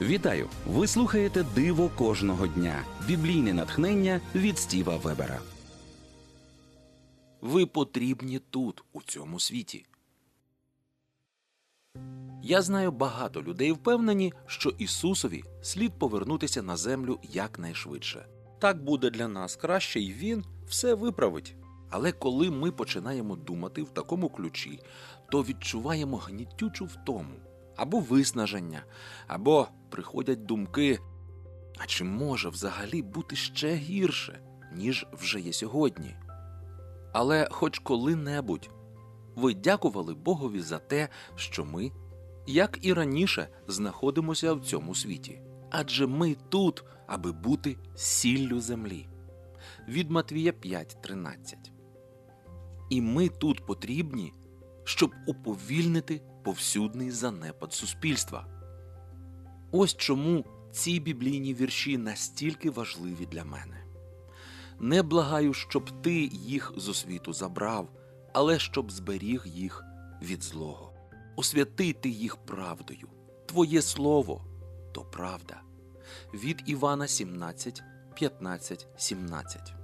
Вітаю! Ви слухаєте Диво кожного дня. Біблійне натхнення від Стіва Вебера. Ви потрібні тут, у цьому світі. Я знаю багато людей впевнені, що Ісусові слід повернутися на землю якнайшвидше. Так буде для нас краще, і Він все виправить. Але коли ми починаємо думати в такому ключі, то відчуваємо гнітючу втому або виснаження, або приходять думки. А чи може взагалі бути ще гірше, ніж вже є сьогодні? Але хоч коли-небудь ви дякували Богові за те, що ми, як і раніше, знаходимося в цьому світі. Адже ми тут, аби бути сіллю землі. Від Матвія 5.13. І ми тут потрібні, щоб уповільнити повсюдний занепад суспільства. Ось чому ці біблійні вірші настільки важливі для мене. Не благаю, щоб ти їх з освіту забрав, але щоб зберіг їх від злого. Освятити їх правдою. Твоє слово то правда. Від Івана 17, 15, 17.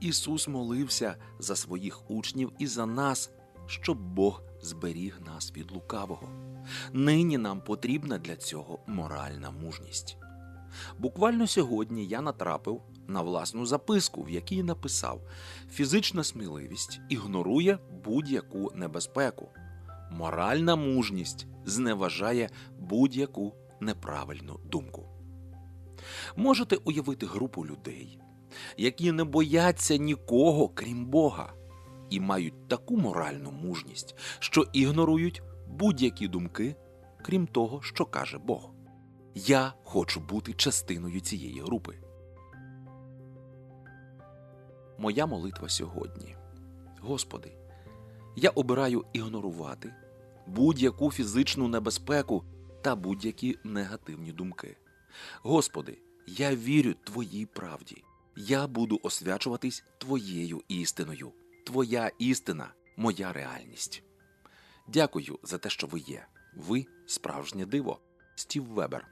Ісус молився за своїх учнів і за нас, щоб Бог зберіг нас від лукавого. Нині нам потрібна для цього моральна мужність. Буквально сьогодні я натрапив на власну записку, в якій написав: фізична сміливість ігнорує будь-яку небезпеку. Моральна мужність зневажає будь-яку неправильну думку. Можете уявити групу людей, які не бояться нікого, крім Бога, і мають таку моральну мужність, що ігнорують будь-які думки, крім того, що каже Бог. Я хочу бути частиною цієї групи. Моя молитва сьогодні. Господи, я обираю ігнорувати будь-яку фізичну небезпеку та будь-які негативні думки. Господи, я вірю Твоїй правді. Я буду освячуватись Твоєю істиною. Твоя істина моя реальність. Дякую за те, що ви є. Ви справжнє диво. Стів Вебер.